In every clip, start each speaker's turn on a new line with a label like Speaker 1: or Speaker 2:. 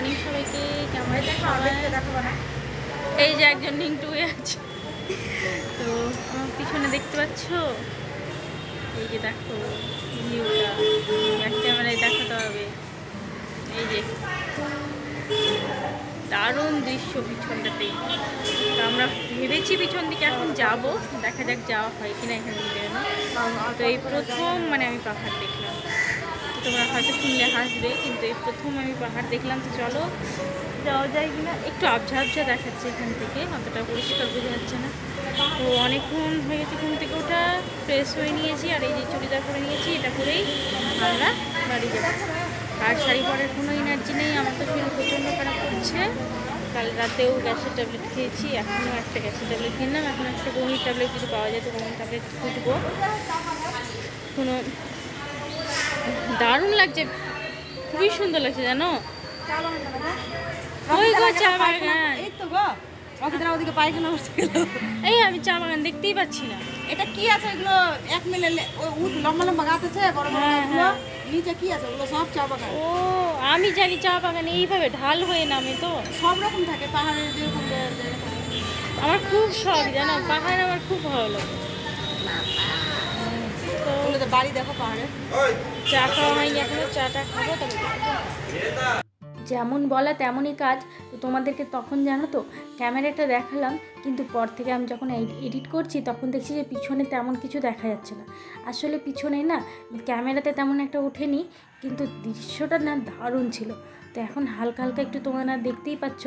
Speaker 1: Morning সবাইকে কেমন এই যে একজন হয়ে আছে। তো আমার পিছনে দেখতে পাচ্ছ? এই যে দেখো ভিউটা। ব্যাক ক্যামেরায় দেখাতে হবে। এই যে। দারুণ দৃশ্য পিছনটাতেই তো আমরা ভেবেছি পিছন দিকে এখন যাব। দেখা যাক যাওয়া হয় কিনা এখান থেকে তো এই প্রথম মানে আমি পাহাড় দেখলাম। তোমরা হয়তো শুনলে হাসবে, কিন্তু এই প্রথম আমি পাহাড় দেখলাম তো চলো, যাওয়া যায় কিনা? একটু আবঝা আবঝা দেখাচ্ছে এখান থেকে, অতটা পরিষ্কার বোঝা যাচ্ছে না। তো অনেকক্ষণ হয়ে গেছে ঘুম থেকে ওটা ফ্রেশ হয়ে নিয়েছি, আর এই যে চুড়িদার করে নিয়েছি, এটা করেই আমরা বাড়ি যাব। আর শাড়ি পরার কোনো এনার্জি নেই, আমার তো শরীর প্রচণ্ড খারাপ করছে। কাল রাতেও গ্যাসের ট্যাবলেট খেয়েছি, এখনও একটা গ্যাসের ট্যাবলেট কিনলাম এখন একটা বমির ট্যাবলেট যদি পাওয়া যায়, তো বমির ট্যাবলেট খুঁজবো। কোনো দারুণ লাগছে। খুবই সুন্দর লাগছে জানো? ওই গো চা বাগান।
Speaker 2: এই তো গো অকিদিন ওদিকে পায়খানা বসে গেল
Speaker 1: এই আমি চা বাগান দেখতেই পাচ্ছি না।
Speaker 2: এটা কি আছে এগুলো? এক মিলে উদ লম্বা লম্বা গাছ আছে বড় বড়
Speaker 1: হ্যাঁ, হ্যাঁ।
Speaker 2: নিচে কি আছে? ওগুলো সব চা বাগান।
Speaker 1: ও আমি জানি চা বাগানে এইভাবে ঢাল হয়ে নামে তো।
Speaker 2: সব রকম থাকে পাহাড়ের যেরকম।
Speaker 1: আমার খুব শখ জানো? পাহাড় আমার খুব ভালো লাগে। তো
Speaker 2: বাড়ি দেখো পাহাড়ে।
Speaker 1: চা খাওয়া হয়নি এখনও চাটা খাব তবে খাব। যেমন বলা তেমনই কাজ তো তোমাদেরকে তখন জানো তো ক্যামেরাটা দেখালাম কিন্তু পর থেকে আমি যখন এডিট করছি তখন দেখছি যে পিছনে তেমন কিছু দেখা যাচ্ছে না। আসলে পিছনে না ক্যামেরাতে তেমন একটা ওঠেনি কিন্তু দৃশ্যটা না দারুণ ছিল। তো এখন হালকা হালকা একটু তোমরা দেখতেই পাচ্ছ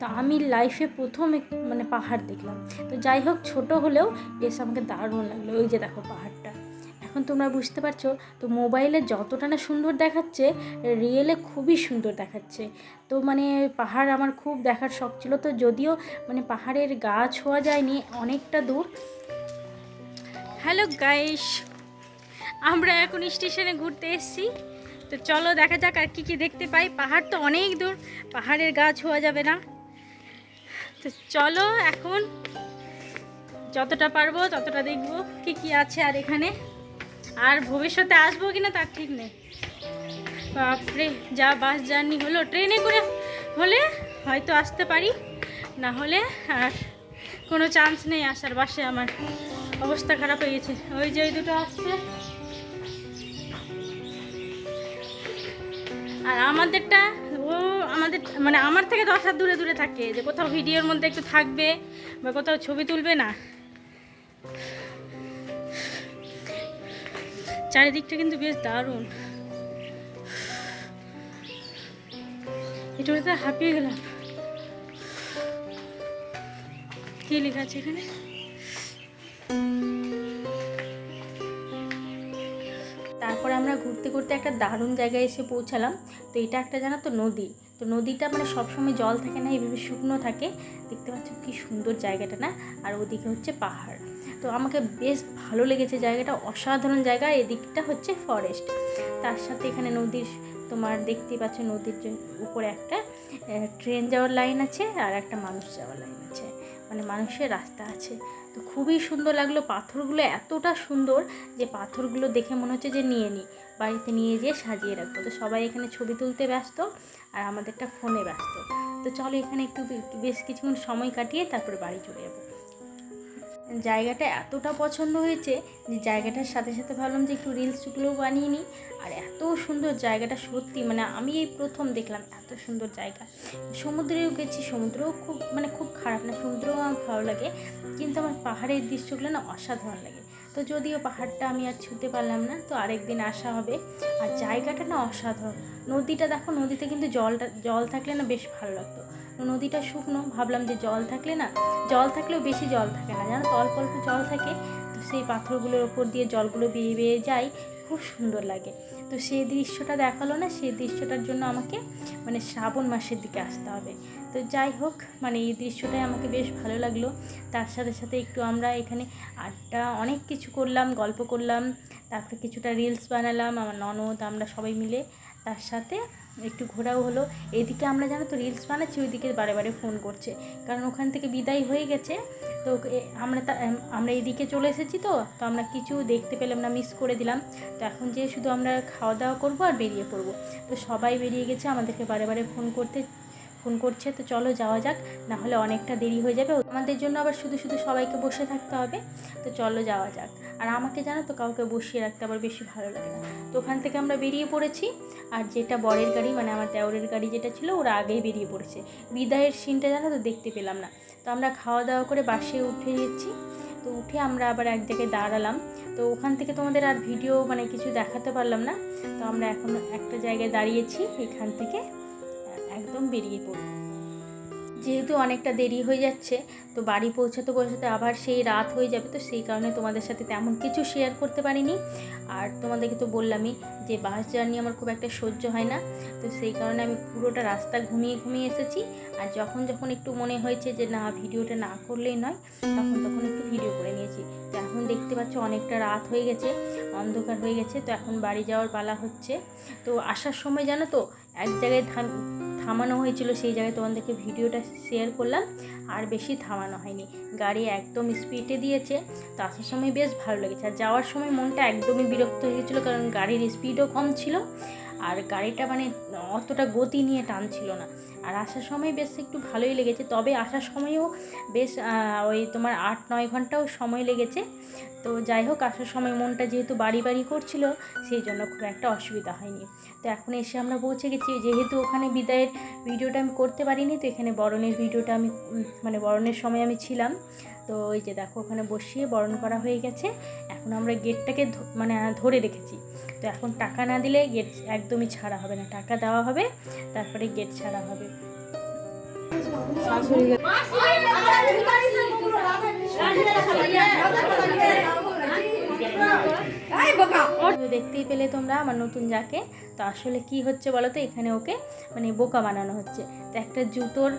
Speaker 1: তো আমি লাইফে প্রথম মানে পাহাড় দেখলাম। তো যাই হোক ছোট হলেও বেশ আমাকে দারুণ লাগল। ওই যে দেখো পাহাড়টা। এখন তোমরা বুঝতে পারছ, তো মোবাইলে যতটা না সুন্দর দেখাচ্ছে রিয়েলে খুবই সুন্দর দেখাচ্ছে। তো মানে পাহাড় আমার খুব দেখার শখ ছিল, তো যদিও মানে পাহাড়ের গা ছোঁয়া যায়নি অনেকটা দূর। হ্যালো গাইস আমরা এখন স্টেশনে ঘুরতে এসেছি। তো চলো দেখা যাক আর কী কী দেখতে পাই। পাহাড় তো অনেক দূর, পাহাড়ের গা ছোঁয়া যাবে না। তো চলো এখন যতটা পারব ততটা দেখব কি কি আছে আর এখানে। আর ভবিষ্যতে আসব কি না তার ঠিক নেই। বাপরে, যা বাস জার্নি হলো, ট্রেনে করে হলে হয়তো আসতে পারি, না হলে আর কোনো চান্স নেই আসার বাসে আমার। অবস্থা খারাপ হয়ে গেছে। ওই যে ওই দুটো আসছে। আর আমাদেরটা, ও আমাদের মানে আমার থেকে দশ হাত দূরে দূরে থাকে, যে কোথাও ভিডিওর মধ্যে একটু থাকবে বা কোথাও ছবি তুলবে না। চারিদিকটা কিন্তু বেশ দারুণ। এটা হাঁপিয়ে গেলাম। কি লেখা আছে এখানে? তারপরে আমরা ঘুরতে ঘুরতে একটা দারুণ জায়গায় এসে পৌঁছালাম। তো এটা একটা জানো তো নদী। তো নদীটা মানে সবসময় জল থাকে না এইভাবে শুকনো থাকে। দেখতে পাচ্ছ কি সুন্দর জায়গাটা না? আর ওদিকে হচ্ছে পাহাড়। তো আমাকে বেশ ভালো লেগেছে জায়গাটা, অসাধারণ জায়গা। এদিকটা হচ্ছে ফরেস্ট তার সাথে এখানে নদীর তোমার দেখতেই পাচ্ছ নদীর উপরে একটা ট্রেন যাওয়ার লাইন আছে আর একটা মানুষ যাওয়ার লাইন আছে। মানে মানুষের রাস্তা আছে। তো খুবই সুন্দর লাগল পাথরগুলো এতটা সুন্দর যে পাথরগুলো দেখে মনে হচ্ছে যে নিয়ে নিই বাড়িতে নিয়ে যেয়ে সাজিয়ে রাখব। তো সবাই এখানে ছবি তুলতে ব্যস্ত আর আমাদেরটা ফোনে ব্যস্ত। তো চলো এখানে একটু বেশ কিছুক্ষণ সময় কাটিয়ে তারপরে বাড়ি চলে যাব। জায়গাটা এতটা পছন্দ হয়েছে যে জায়গাটার সাথে সাথে ভাবলাম যে একটু রিলসগুলোও বানিয়ে নিই। আর এত সুন্দর জায়গাটা সত্যি মানে আমি এই প্রথম দেখলাম এত সুন্দর জায়গা। সমুদ্রেও গেছি, সমুদ্রও খুব মানে খুব খারাপ না, সমুদ্রও আমার ভালো লাগে। কিন্তু আমার পাহাড়ের দৃশ্যগুলো না অসাধারণ লাগে। তো যদিও পাহাড়টা আমি আর ছুঁতে পারলাম না, তো আরেকদিন আসা হবে। আর জায়গাটা না অসাধারণ। নদীটা দেখো, নদীতে কিন্তু জলটা, জল থাকলে না বেশ ভালো লাগতো। নদীটা শুকনো, ভাবলাম যে জল থাকলে না, জল থাকলেও বেশি জল থাকে না। জানো তো, অল্প অল্প জল থাকে, তো সেই পাথরগুলোর ওপর দিয়ে জলগুলো বেয়ে বেয়ে যায়। খুব সুন্দর লাগে। তো সেই দৃশ্যটা দেখাল না, সেই দৃশ্যটার জন্য আমাকে মানে শ্রাবণ মাসের দিকে আসতে হবে। তো যাই হোক মানে এই দৃশ্যটাই আমাকে বেশ ভালো লাগল। তার সাথে সাথে একটু আমরা এখানে আড্ডা অনেক কিছু করলাম, গল্প করলাম, তারপরে কিছুটা রিলস বানালাম, আমার ননদ, আমরা সবাই মিলে। তার সাথে একটু ঘোরাও হলো। এদিকে আমরা জানো তো রিলস বানাচ্ছি, ওইদিকে বারে বারে ফোন করছে। কারণ ওখান থেকে বিদায় হয়ে গেছে। তো আমরা আমরা এদিকে চলে এসেছি তো তো আমরা কিছু দেখতে পেলাম না মিস করে দিলাম। তো এখন যে শুধু আমরা খাওয়া দাওয়া করব আর বেরিয়ে পড়ব। তো সবাই বেরিয়ে গেছে, আমাদেরকে বারে বারে ফোন করতে ফোন করছে, তো চলো যাওয়া যাক না হলে অনেকটা দেরি হয়ে যাবে। আমাদের জন্য আবার শুধু শুধু সবাইকে বসে থাকতে হবে, তো চলো যাওয়া যাক। আর আমাকে জানো তো, কাউকে বসিয়ে রাখতে আবার বেশি ভালো লাগে না। তো ওখান থেকে আমরা বেরিয়ে পড়েছি, আর যেটা বরের গাড়ি মানে আমার দেওরের গাড়ি যেটা ছিল, ওরা আগেই বেরিয়ে পড়েছে। বিদায়ের সিনটা জানো তো, দেখতে পেলাম না। তো আমরা খাওয়া দাওয়া করে বাসে উঠে গেছি, তো উঠে আমরা আবার এক জায়গায় দাঁড়ালাম। তো ওখান থেকে তোমাদের আর ভিডিও মানে কিছু দেখাতে পারলাম না, তো আমরা এখন একটা জায়গায় দাঁড়িয়েছি, এখান থেকে একদম বেরিয়ে পড়ব যেহেতু অনেকটা দেরি হয়ে যাচ্ছে, তো বাড়ি পৌঁছাতে পৌঁছাতে আবার সেই রাত হয়ে যাবে, তো সেই কারণে তোমাদের সাথে তেমন কিছু শেয়ার করতে পারিনি। আর তোমাদেরকে তো বললামই যে বাস জার্নি আমার খুব একটা সহ্য হয় না, তো সেই কারণে আমি পুরোটা রাস্তা ঘুমিয়ে ঘুমিয়ে এসেছি। আর যখন যখন একটু মনে হয়েছে যে না, ভিডিওটা না করলেই নয়, তখন তখন একটু ভিডিও করে নিয়েছি। তো এখন দেখতে পাচ্ছ অনেকটা রাত হয়ে গেছে, অন্ধকার হয়ে গেছে, তো এখন বাড়ি যাওয়ার পালা হচ্ছে। তো আসার সময় জানো তো, এক জায়গায় থাম থামানো হয়েছিল, সেই জায়গায় তোমাদেরকে ভিডিওটা শেয়ার করলাম, আর বেশি থামানো হয়নি। গাড়ি একদম স্পিডে দিয়েছে, তো আসার সময় বেশ ভালো লেগেছে। আর যাওয়ার সময় মনটা একদমই বিরক্ত হয়ে গেছিল, কারণ গাড়ির স্পিডও কম ছিল, আর গাড়িটা মানে অতটা গতি নিয়ে টানছিল না। আর আসার সময় বেশ একটু ভালোই লেগেছে। তবে আসার সময়ও বেশ ওই তোমার আট, নয় ঘন্টাও সময় লেগেছে। তো যাই হোক, আসার সময় মনটা যেহেতু বাড়ি বাড়ি করছিল, সেই জন্য খুব একটা অসুবিধা হয়নি। তো এখন এসে আমরা পৌঁছে গেছি। যেহেতু ওখানে বিদায়ের ভিডিওটা আমি করতে পারিনি, তো এখানে বরণের ভিডিওটা আমি মানে বরণের সময় আমি ছিলাম। তো ওই যে দেখো, ওখানে বসিয়ে বরণ করা হয়ে গেছে। এখন আমরা গেটটাকে মানে ধরে রেখেছি। তো এখন টাকা না দিলে গেট একদমই ছাড়া হবে না। টাকা দেওয়া হবে, তারপরে গেট ছাড়া হবে। দেখতেই পেলে তোমরা আমার নতুন যাকে। তো আসলে কি হচ্ছে বলো তো? এখানে ওকে মানে বোকা বানানো হচ্ছে। তো একটা জুতোর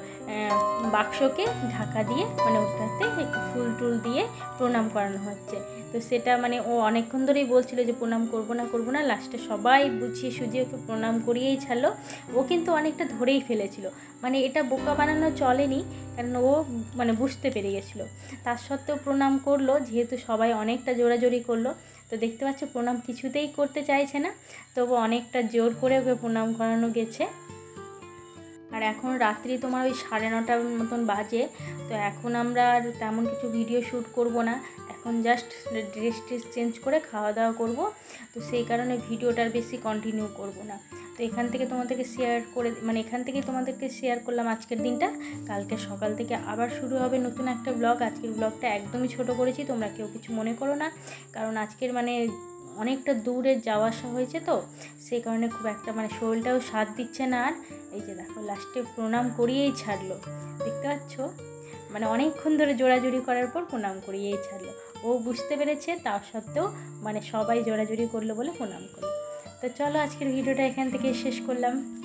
Speaker 1: বাক্সকে ঢাকা দিয়ে মানে ওটাতে একটু ফুল টুল দিয়ে প্রণাম করানো হচ্ছে। তো সেটা মানে ও অনেকক্ষণ ধরেই বলছিল যে প্রণাম করব না করব না। লাস্টে সবাই বুঝিয়ে সুঝিয়ে ওকে প্রণাম করিয়েই ছাড়লো। ও কিন্তু অনেকটা ধরেই ফেলেছিল। মানে এটা বোকা বানানো চলেনি, কারণ ও মানে বুঝতে পেরে গেছিল। তার সত্ত্বেও প্রণাম করল, যেহেতু সবাই অনেকটা জোরাজোরি করল। তো দেখতে পাচ্ছ, প্রণাম কিছুতেই করতে চাইছে না। তবু অনেকটা জোর করে ওকে প্রণাম করানো গেছে। আর এখন রাত্রি তোমার ওই সাড়ে নটার মতন বাজে, তো এখন আমরা আর তেমন কিছু ভিডিও শ্যুট করব না। এখন জাস্ট ড্রেস ট্রেস চেঞ্জ করে খাওয়া দাওয়া করব, তো সেই কারণে ভিডিওটার বেশি কন্টিনিউ করব না। তো এখান থেকে তোমাদেরকে শেয়ার করে মানে এখান থেকেই তোমাদেরকে শেয়ার করলাম আজকের দিনটা। কালকে সকাল থেকে আবার শুরু হবে নতুন একটা ব্লগ আজকের ব্লগটা একদমই ছোট করেছি, তোমরা কেউ কিছু মনে করো না। কারণ আজকের মানে অনেকটা দূরে যাওয়া আসা হয়েছে তো, সেই কারণে খুব একটা মানে শরীরটাও সাথ দিচ্ছে না আর। এই যে দেখো লাস্টে প্রণাম করিয়েই ছাড়লো। দেখতে পাচ্ছ? মানে অনেকক্ষণ ধরে জোড়াজুড়ি করার পর প্রণাম করিয়েই ছাড়লো। ও বুঝতে পেরেছে তা সত্ত্বেও মানে সবাই জোড়াজুড়ি করল বলে প্রণাম করল। তো চলো আজকের ভিডিওটা এখান থেকে শেষ করলাম।